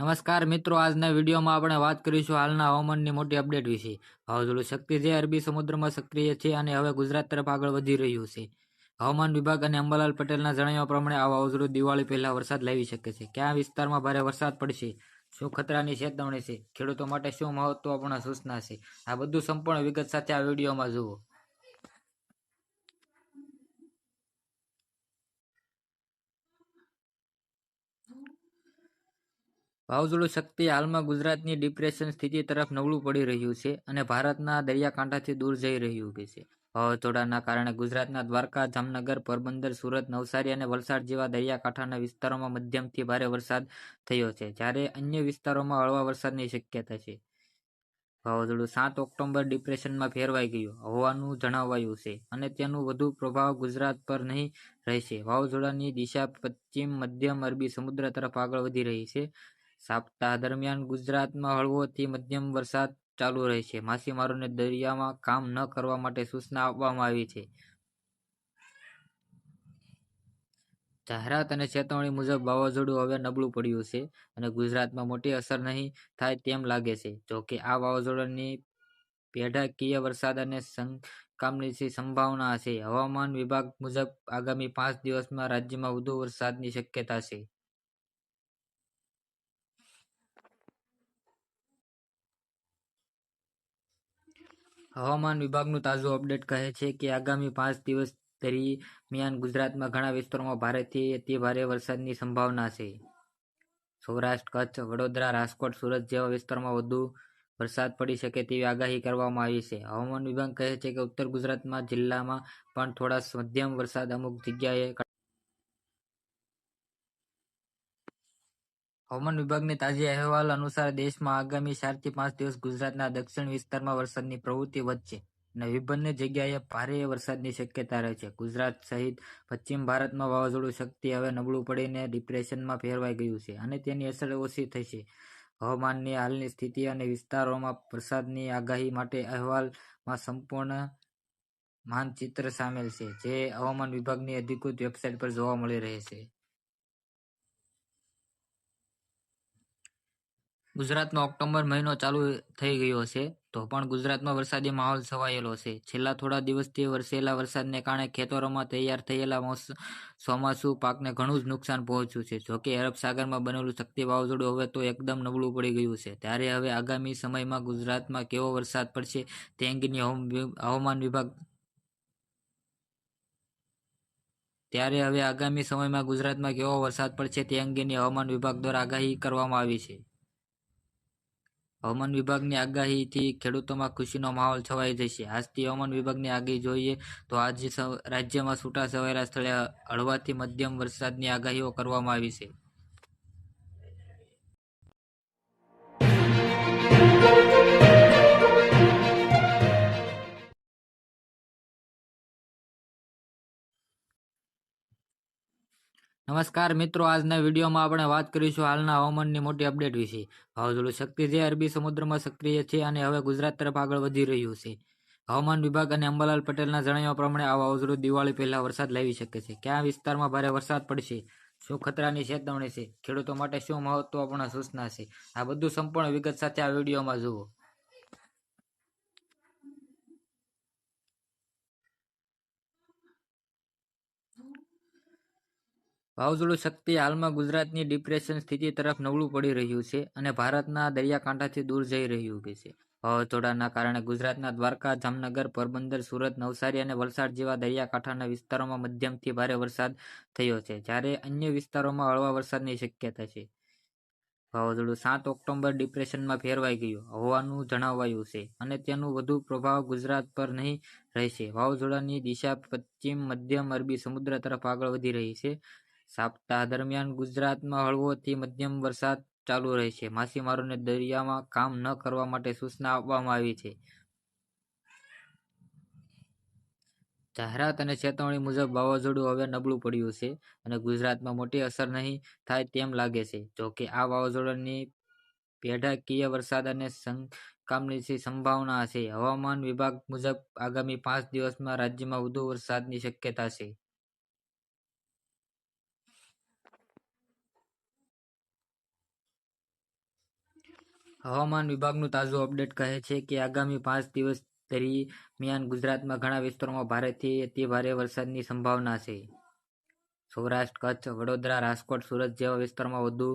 નમસ્કાર મિત્રો, આજના વિડીયોમાં આપણે વાત કરીશું હાલના હવામાનની મોટી અપડેટ વિશે. વાવાઝોડું શક્તિ જે અરબી સમુદ્રમાં સક્રિય છે અને હવે ગુજરાત તરફ આગળ વધી રહ્યું છે. હવામાન વિભાગ અને અંબાલાલ પટેલના જણાવ્યા પ્રમાણે આ વાવાઝોડું દિવાળી પહેલા વરસાદ લાવી શકે છે. કયા વિસ્તારમાં ભારે વરસાદ પડશે? શું ખતરાની ચેતવણી છે? ખેડૂતો માટે શું મહત્વપૂર્ણ સૂચના છે? આ બધું સંપૂર્ણ વિગત સાથે આ વિડીયોમાં જુઓ. વાવાઝોડું શક્તિ હાલમાં ગુજરાતની ડિપ્રેશન સ્થિતિ તરફ નબળું પડી રહ્યું છે અને ભારતના દરિયાકાંઠાથી દૂર જઈ રહ્યું છે. વાવાઝોડાના કારણે ગુજરાતના દ્વારકા, જામનગર, પોરબંદર, સુરત, નવસારી અને વલસાડ જેવા દરિયાકાંઠાના વિસ્તારોમાં મધ્યમથી ભારે વરસાદ થયો છે, જ્યારે અન્ય વિસ્તારોમાં હળવા વરસાદની શક્યતા છે. વાવાઝોડું સાત ઓક્ટોબર ડિપ્રેશનમાં ફેરવાઈ ગયું હોવાનું જણાવાયું છે અને તેનું વધુ પ્રભાવ ગુજરાત પર નહીં રહેશે. વાવાઝોડાની દિશા પશ્ચિમ, મધ્યમ અરબી સમુદ્ર તરફ આગળ વધી રહી છે. સપ્તાહ દરમિયાન ગુજરાતમાં હળવોથી મધ્યમ વરસાદ ચાલુ રહેશે માછીમારોને દરિયામાં કામ ન કરવા માટે સૂચના આપવામાં આવી છે. જાહેરાત અને ચેતવણી મુજબ વાવાઝોડું હવે નબળું પડ્યું છે અને ગુજરાતમાં મોટી અસર નહીં થાય તેમ લાગે છે. જોકે આ વાવાઝોડાની પેઢાકીય વરસાદ અને સંકામની સંભાવના છે. હવામાન વિભાગ મુજબ આગામી પાંચ દિવસમાં રાજ્યમાં વધુ વરસાદની શક્યતા છે. હવામાન વિભાગનું તાજું અપડેટ કહે છે કે આગામી પાંચ દિવસ દરમિયાન ગુજરાતમાં ઘણા વિસ્તારોમાં ભારેથી અતિ ભારે વરસાદની સંભાવના છે. સૌરાષ્ટ્ર, કચ્છ, વડોદરા, રાજકોટ, સુરત જેવા વિસ્તારોમાં વધુ વરસાદ પડી શકે તેવી આગાહી કરવામાં આવી છે. હવામાન વિભાગ કહે છે કે ઉત્તર ગુજરાતમાં જિલ્લામાં પણ થોડા મધ્યમ વરસાદ અમુક જગ્યાએ હવામાન વિભાગની તાજી અહેવાલ અનુસાર દેશમાં આગામી ચારથી પાંચ દિવસ ગુજરાતના દક્ષિણ વિસ્તારમાં વરસાદની પ્રવૃત્તિ વધશે અને વિભિન્ન જગ્યાએ ભારે વરસાદની શક્યતા રહે છે ગુજરાત સહિત પશ્ચિમ ભારતમાં વાવાઝોડું શક્તિ હવે નબળું પડીને ડિપ્રેશનમાં ફેરવાઈ ગયું છે અને તેની અસર ઓછી થશે. હવામાનની હાલની સ્થિતિ અને વિસ્તારોમાં વરસાદની આગાહી માટે અહેવાલમાં સંપૂર્ણ માનચિત્ર સામેલ છે, જે હવામાન વિભાગની અધિકૃત વેબસાઇટ પર જોવા મળી રહે ગુજરાતમાં ઓક્ટોબર મહિનો ચાલુ થઈ ગયો છે, તો પણ ગુજરાતમાં વરસાદી માહોલ છવાયેલો છે. છેલ્લા થોડા દિવસથી વરસેલા વરસાદને કારણે ખેતરોમાં તૈયાર થયેલા ચોમાસુ પાકને ઘણું જ નુકસાન પહોંચ્યું છે. જોકે અરબ સાગરમાં બનેલું શક્તિ વાવાઝોડું હવે તો એકદમ નબળું પડી ગયું છે. ત્યારે હવે આગામી સમયમાં ગુજરાતમાં કેવો વરસાદ પડશે તે અંગેની હવામાન વિભાગ ત્યારે હવે આગામી સમયમાં ગુજરાતમાં કેવો વરસાદ પડશે તે અંગેની હવામાન વિભાગ દ્વારા આગાહી કરવામાં આવી છે. હવામાન વિભાગની આગાહીથી ખેડૂતોમાં ખુશીનો માહોલ છવાઈ જશે. આજથી હવામાન વિભાગની આગાહી જોઈએ તો આજે રાજ્યમાં છૂટા છવાયેલા સ્થળે હળવાથી મધ્યમ વરસાદની આગાહીઓ કરવામાં આવી છે. નમસ્કાર મિત્રો, આજના વિડીયોમાં આપણે વાત કરીશું હાલના હવામાનની મોટી અપડેટ વિશે. વાવાઝોડું શક્તિ જે અરબી સમુદ્રમાં સક્રિય છે અને હવે ગુજરાત તરફ આગળ વધી રહ્યું છે. હવામાન વિભાગ અને અંબાલાલ પટેલના જણાવ્યા પ્રમાણે આ વાવાઝોડું દિવાળી પહેલા વરસાદ લાવી શકે છે. કયા વિસ્તારમાં ભારે વરસાદ પડશે? શું ખતરાની ચેતવણી છે? ખેડૂતો માટે શું મહત્વપૂર્ણ સૂચના છે? આ બધું સંપૂર્ણ વિગત સાથે આ વિડીયોમાં જુઓ. વાવાઝોડું શક્તિ હાલમાં ગુજરાતની ડિપ્રેશન સ્થિતિ તરફ નબળું પડી રહ્યું છે અને ભારતના દરિયાકાંઠાથી દૂર જઈ રહ્યું છે. વાવાઝોડાના કારણે ગુજરાતના દ્વારકા, જામનગર, પોરબંદર, સુરત, નવસારી અને વલસાડ જેવા દરિયાકાંઠાના વિસ્તારોમાં મધ્યમથી ભારે વરસાદ થયો છે, જ્યારે અન્ય વિસ્તારોમાં હળવા વરસાદની શક્યતા છે. વાવાઝોડું સાત ઓક્ટોબર ડિપ્રેશનમાં ફેરવાઈ ગયું હોવાનું જણાવાયું છે અને તેનું વધુ પ્રભાવ ગુજરાત પર નહીં રહેશે. વાવાઝોડાની દિશા પશ્ચિમ, મધ્યમ અરબી સમુદ્ર તરફ આગળ વધી રહી છે. સપ્તાહ દરમિયાન ગુજરાતમાં હળવોથી મધ્યમ વરસાદ ચાલુ રહેશે માછીમારોને દરિયામાં કામ ન કરવા માટે સૂચના આપવામાં આવી છે. જાહેરાત અને ચેતવણી મુજબ વાવાઝોડું હવે નબળું પડ્યું છે અને ગુજરાતમાં મોટી અસર નહીં થાય તેમ લાગે છે. જોકે આ વાવાઝોડાની પેઢાકીય વરસાદ અને સંકામની સંભાવના છે. હવામાન વિભાગ મુજબ આગામી પાંચ દિવસમાં રાજ્યમાં વધુ વરસાદની શક્યતા છે. હવામાન વિભાગનું તાજું અપડેટ કહે છે કે આગામી પાંચ દિવસ દરમિયાન ગુજરાતમાં ઘણા વિસ્તારોમાં ભારેથી અતિભારે વરસાદની સંભાવના છે. સૌરાષ્ટ્ર, કચ્છ, વડોદરા, રાજકોટ, સુરત જેવા વિસ્તારોમાં વધુ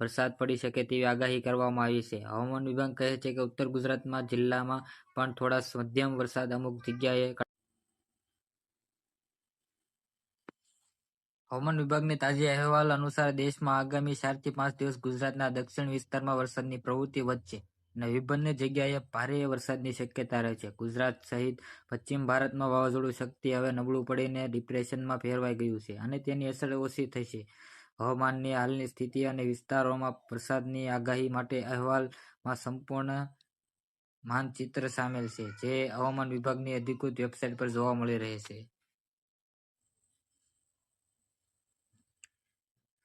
વરસાદ પડી શકે તેવી આગાહી કરવામાં આવી છે. હવામાન વિભાગ કહે છે કે ઉત્તર ગુજરાતમાં જિલ્લામાં પણ થોડા મધ્યમ વરસાદ અમુક જગ્યાએ હવામાન વિભાગની તાજી અહેવાલ અનુસાર દેશમાં આગામી ચારથી પાંચ દિવસ ગુજરાતના દક્ષિણ વિસ્તારમાં વરસાદની પ્રવૃત્તિ વધશે અને વિભિન્ન જગ્યાએ ભારે વરસાદની શક્યતા રહે છે. ગુજરાત સહિત પશ્ચિમ ભારતમાં વાવાઝોડું શક્તિ હવે નબળું પડીને ડિપ્રેશનમાં ફેરવાઈ ગયું છે અને તેની અસર ઓછી થશે હવામાનની હાલની સ્થિતિ અને વિસ્તારોમાં વરસાદની આગાહી માટે અહેવાલમાં સંપૂર્ણ માનચિત્ર સામેલ છે, જે હવામાન વિભાગની અધિકૃત વેબસાઇટ પર જોવા મળી રહે છે.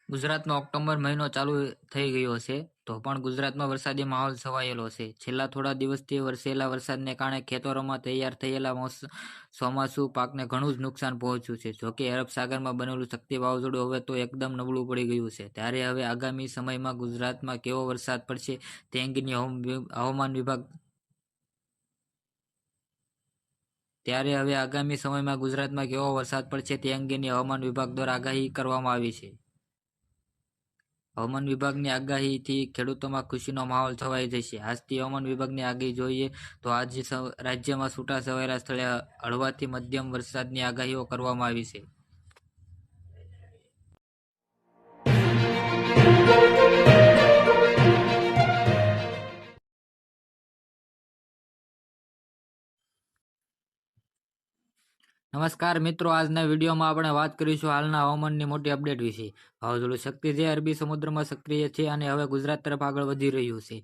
ગુજરાતમાં ઓક્ટોબર મહિનો ચાલુ થઈ ગયો છે, તો પણ ગુજરાતમાં વરસાદી માહોલ છવાયેલો છે. છેલ્લા થોડા દિવસથી વરસેલા વરસાદને કારણે ખેતરોમાં તૈયાર થયેલા ચોમાસુ પાકને ઘણું જ નુકસાન પહોંચ્યું છે. જોકે અરબ સાગરમાં બનેલું શક્તિ વાવાઝોડું હવે તો એકદમ નબળું પડી ગયું છે. ત્યારે હવે આગામી સમયમાં ગુજરાતમાં કેવો વરસાદ પડશે તે અંગેની હવામાન વિભાગ, ત્યારે હવે આગામી સમયમાં ગુજરાતમાં કેવો વરસાદ પડશે તે અંગેની હવામાન વિભાગ દ્વારા આગાહી કરવામાં આવી છે. હવામાન વિભાગની આગાહીથી ખેડૂતોમાં ખુશીનો માહોલ છવાઈ જશે. આજથી હવામાન વિભાગની આગાહી જોઈએ તો આજે રાજ્યમાં છૂટા છવાયેલા સ્થળે હળવાથી મધ્યમ વરસાદની આગાહીઓ કરવામાં આવી છે. નમસ્કાર મિત્રો, આજના વિડીયોમાં આપણે વાત કરીશું હાલના હવામાનની મોટી અપડેટ વિશે. વાવાઝોડું શક્તિ જે અરબી સમુદ્રમાં સક્રિય છે અને હવે ગુજરાત તરફ આગળ વધી રહ્યું છે.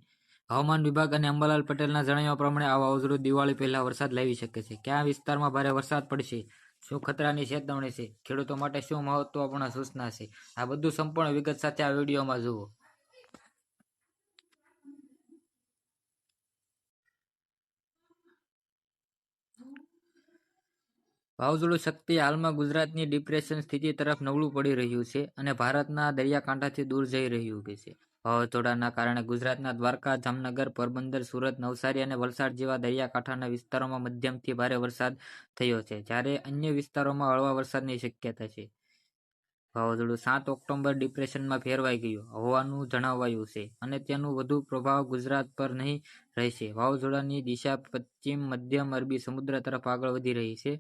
હવામાન વિભાગ અને અંબાલાલ પટેલના જણાવ્યા પ્રમાણે આ વાવાઝોડું દિવાળી પહેલા વરસાદ લાવી શકે છે. કયા વિસ્તારમાં ભારે વરસાદ પડશે? શું ખતરાની ચેતવણી છે? ખેડૂતો માટે શું મહત્વપૂર્ણ સૂચના છે? આ બધું સંપૂર્ણ વિગત સાથે આ વિડીયોમાં જુઓ. વાવાઝોડું શક્તિ હાલમાં ગુજરાતની ડિપ્રેશન સ્થિતિ તરફ નબળું પડી રહ્યું છે અને ભારતના દરિયાકાંઠાથી દૂર જઈ રહ્યું છે. વાવાઝોડાના કારણે ગુજરાતના દ્વારકા, જામનગર, પોરબંદર, સુરત, નવસારી અને વલસાડ જેવા દરિયાકાંઠાના વિસ્તારોમાં મધ્યમથી ભારે વરસાદ થયો છે, જ્યારે અન્ય વિસ્તારોમાં હળવા વરસાદની શક્યતા છે. વાવાઝોડું સાત ઓક્ટોબર ડિપ્રેશનમાં ફેરવાઈ ગયું હોવાનું જણાવાયું છે અને તેનું વધુ પ્રભાવ ગુજરાત પર નહીં રહેશે. વાવાઝોડાની દિશા પશ્ચિમ, મધ્યમ અરબી સમુદ્ર તરફ આગળ વધી રહી છે.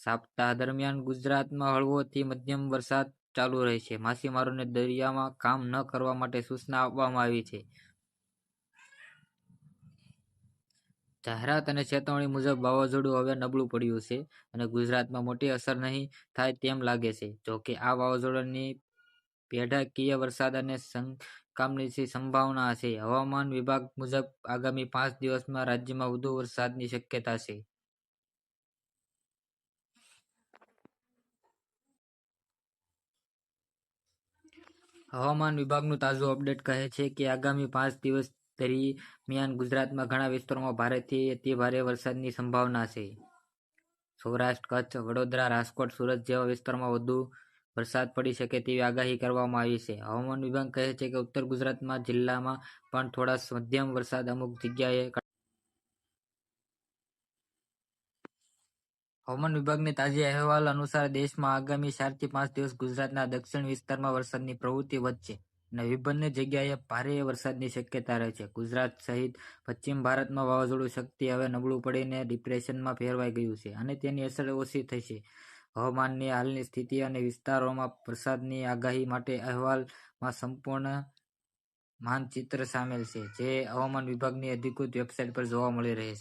સપ્તાહ દરમિયાન ગુજરાતમાં હળવોથી મધ્યમ વરસાદ ચાલુ રહેશે માછીમારોને દરિયામાં કામ ન કરવા માટે સૂચના આપવામાં આવી છે. જાહેરાત અને ચેતવણી મુજબ વાવાઝોડું હવે નબળું પડ્યું છે અને ગુજરાતમાં મોટી અસર નહીં થાય તેમ લાગે છે. જોકે આ વાવાઝોડાની પેઢાકીય વરસાદ અને સંકામની સંભાવના છે. હવામાન વિભાગ મુજબ આગામી પાંચ દિવસમાં રાજ્યમાં વધુ વરસાદની શક્યતા છે. હવામાન વિભાગનું તાજું અપડેટ કહે છે કે આગામી પાંચ દિવસ દરમિયાન ગુજરાતમાં ઘણા વિસ્તારોમાં ભારેથી અતિભારે વરસાદની સંભાવના છે. સૌરાષ્ટ્ર, કચ્છ, વડોદરા, રાજકોટ, સુરત જેવા વિસ્તારોમાં વધુ વરસાદ પડી શકે તેવી આગાહી કરવામાં આવી છે. હવામાન વિભાગ કહે છે કે ઉત્તર ગુજરાતમાં જિલ્લામાં પણ થોડા મધ્યમ વરસાદ અમુક જગ્યાએ હવામાન વિભાગની તાજી અહેવાલ અનુસાર દેશમાં આગામી ચારથી પાંચ દિવસ ગુજરાતના દક્ષિણ વિસ્તારમાં વરસાદની પ્રવૃત્તિ વધશે અને વિભિન્ન જગ્યાએ ભારે વરસાદની શક્યતા રહે છે. ગુજરાત સહિત પશ્ચિમ ભારતમાં વાવાઝોડું શક્તિ હવે નબળું પડીને ડિપ્રેશનમાં ફેરવાઈ ગયું છે અને તેની અસર ઓછી થશે હવામાનની હાલની સ્થિતિ અને વિસ્તારોમાં વરસાદની આગાહી માટે અહેવાલમાં સંપૂર્ણ માનચિત્ર સામેલ છે, જે હવામાન વિભાગની અધિકૃત વેબસાઇટ પર જોવા મળી રહે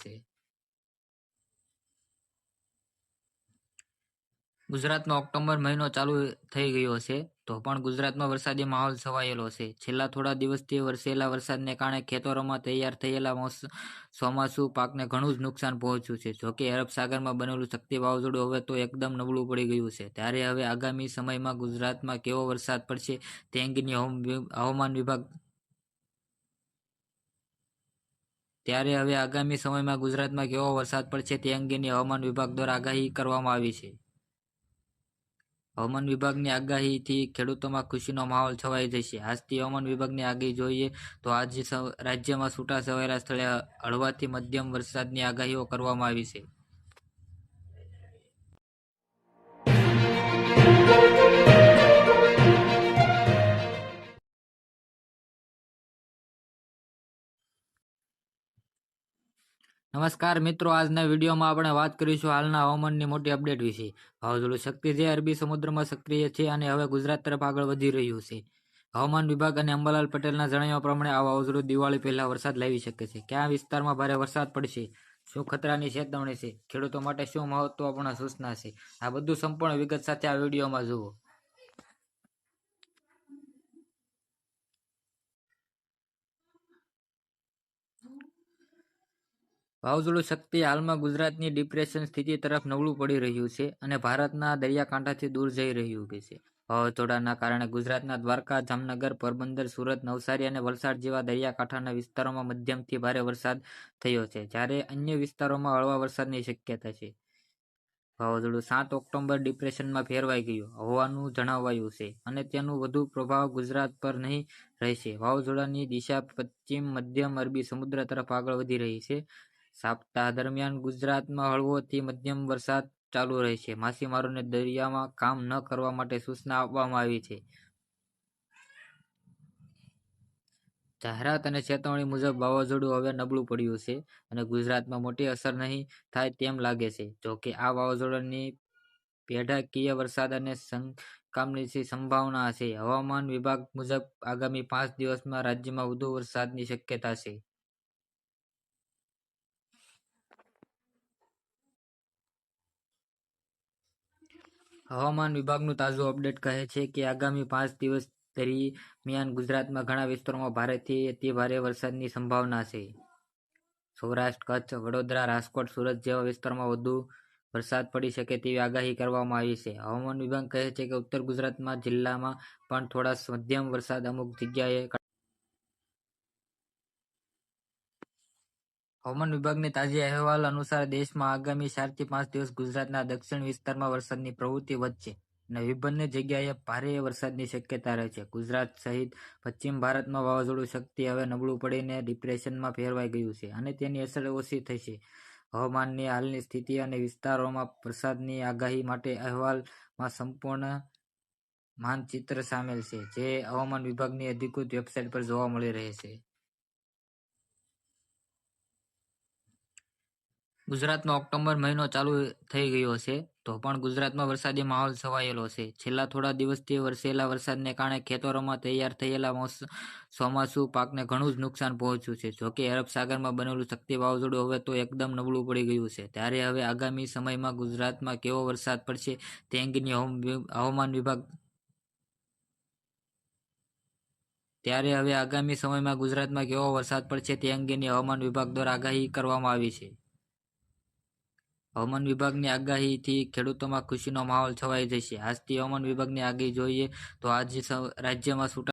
ગુજરાતમાં ઓક્ટોબર મહિનો ચાલુ થઈ ગયો છે, તો પણ ગુજરાતમાં વરસાદી માહોલ છવાયેલો છે. છેલ્લા થોડા દિવસથી વરસેલા વરસાદને કારણે ખેતરોમાં તૈયાર થયેલા ચોમાસુ પાકને ઘણું જ નુકસાન પહોંચ્યું છે. જોકે અરબ સાગરમાં બનેલું શક્તિ વાવાઝોડું હવે તો એકદમ નબળું પડી ગયું છે. ત્યારે હવે આગામી સમયમાં ગુજરાતમાં કેવો વરસાદ પડશે તે અંગેની હવામાન વિભાગ ત્યારે હવે આગામી સમયમાં ગુજરાતમાં કેવો વરસાદ પડશે તે અંગેની હવામાન વિભાગ દ્વારા આગાહી કરવામાં આવી છે. હવામાન વિભાગની આગાહીથી ખેડૂતોમાં ખુશીનો માહોલ છવાઈ જશે. આજથી હવામાન વિભાગની આગાહી જોઈએ તો આજ રાજ્યમાં છૂટા છવાયેલા સ્થળે હળવાથી મધ્યમ વરસાદની આગાહીઓ કરવામાં આવી છે. નમસ્કાર મિત્રો, આજના વિડીયોમાં આપણે વાત કરીશું હાલના હવામાનની મોટી અપડેટ વિશે. વાવાઝોડું શક્તિ જે અરબી સમુદ્રમાં સક્રિય છે અને હવે ગુજરાત તરફ આગળ વધી રહ્યું છે. હવામાન વિભાગ અને અંબાલાલ પટેલના જણાવ્યા પ્રમાણે આ વાવાઝોડું દિવાળી પહેલા વરસાદ લાવી શકે છે. કયા વિસ્તારમાં ભારે વરસાદ પડશે? શું ખતરાની ચેતવણી છે? ખેડૂતો માટે શું મહત્વપૂર્ણ સૂચના છે? આ બધું સંપૂર્ણ વિગત સાથે આ વિડીયોમાં જુઓ. વાવાઝોડું શક્તિ હાલમાં ગુજરાતની ડિપ્રેશન સ્થિતિ તરફ નબળું પડી રહ્યું છે અને ભારતના દરિયાકાંઠાથી દૂર જઈ રહ્યું છે. વાવાઝોડાના કારણે ગુજરાતના દ્વારકા, જામનગર, પોરબંદર, સુરત, નવસારી અને વલસાડ જેવા દરિયાકાંઠાના વિસ્તારોમાં મધ્યમથી ભારે વરસાદ થયો છે, જ્યારે અન્ય વિસ્તારોમાં હળવા વરસાદની શક્યતા છે. વાવાઝોડું સાત ઓક્ટોબર ડિપ્રેશનમાં ફેરવાઈ ગયું, હોવાનું જણાવાયું છે અને તેનું વધુ પ્રભાવ ગુજરાત પર નહીં રહેશે. વાવાઝોડાની દિશા પશ્ચિમ, મધ્યમ અરબી સમુદ્ર તરફ આગળ વધી રહી છે સપ્તાહ દરમિયાન ગુજરાતમાં હળવોથી મધ્યમ વરસાદ ચાલુ રહેશે. માછીમારોને દરિયામાં કામ ન કરવા માટે સૂચના આપવામાં આવી છે. જાહેરાત અને ચેતવણી મુજબ વાવાઝોડું હવે નબળું પડ્યું છે અને ગુજરાતમાં મોટી અસર નહીં થાય તેમ લાગે છે. જો કે આ વાવાઝોડાની પેઢાકીય વરસાદ અને સંકામની સંભાવના છે. હવામાન વિભાગ મુજબ આગામી પાંચ દિવસમાં રાજ્યમાં વધુ વરસાદની શક્યતા છે. હવામાન વિભાગનું તાજું અપડેટ કહે છે કે આગામી પાંચ દિવસ દરમિયાન ગુજરાતમાં ઘણા વિસ્તારોમાં ભારેથી અતિ ભારે વરસાદની સંભાવના છે. સૌરાષ્ટ્ર, કચ્છ, વડોદરા, રાજકોટ, સુરત જેવા વિસ્તારોમાં વધુ વરસાદ પડી શકે તેવી આગાહી કરવામાં આવી છે. હવામાન વિભાગ કહે છે કે ઉત્તર ગુજરાતમાં જિલ્લામાં પણ થોડા મધ્યમ વરસાદ અમુક જગ્યાએ હવામાન વિભાગની તાજી અહેવાલ અનુસાર દેશમાં આગામી ચારથી પાંચ દિવસ ગુજરાતના દક્ષિણ વિસ્તારમાં વરસાદની પ્રવૃત્તિ વધશે અને વિભિન્ન જગ્યાએ ભારે વરસાદની શક્યતા રહે છે. ગુજરાત સહિત પશ્ચિમ ભારતમાં વાવાઝોડું શક્તિ હવે નબળું પડીને ડિપ્રેશનમાં ફેરવાઈ ગયું છે અને તેની અસર ઓછી થશે હવામાનની હાલની સ્થિતિ અને વિસ્તારોમાં વરસાદની આગાહી માટે અહેવાલમાં સંપૂર્ણ માનચિત્ર સામેલ છે, જે હવામાન વિભાગની અધિકૃત વેબસાઇટ પર જોવા મળી રહે છે. ગુજરાતમાં ઓક્ટોબર મહિનો ચાલુ થઈ ગયો છે, તો પણ ગુજરાતમાં વરસાદી માહોલ છવાયેલો છે. છેલ્લા થોડા દિવસથી વરસેલા વરસાદને કારણે ખેતરોમાં તૈયાર થયેલા મોસ- ચોમાસુ પાકને ઘણું જ નુકસાન પહોંચ્યું છે. જોકે અરબ સાગરમાં બનેલું શક્તિ વાવાઝોડું હવે તો એકદમ નબળું પડી ગયું છે. ત્યારે હવે આગામી સમયમાં ગુજરાતમાં કેવો વરસાદ પડશે તે અંગેની હવામાન વિભાગ, ત્યારે હવે આગામી સમયમાં ગુજરાતમાં કેવો વરસાદ પડશે તે અંગેની હવામાન વિભાગ દ્વારા આગાહી કરવામાં આવી છે. હવામાન વિભાગની આગાહીથી ખેડૂતોમાં ખુશીનો માહોલ છવાઈ જશે. આજથી હવામાન વિભાગની આગાહી જોઈએ તો આજે રાજ્યમાં છૂટા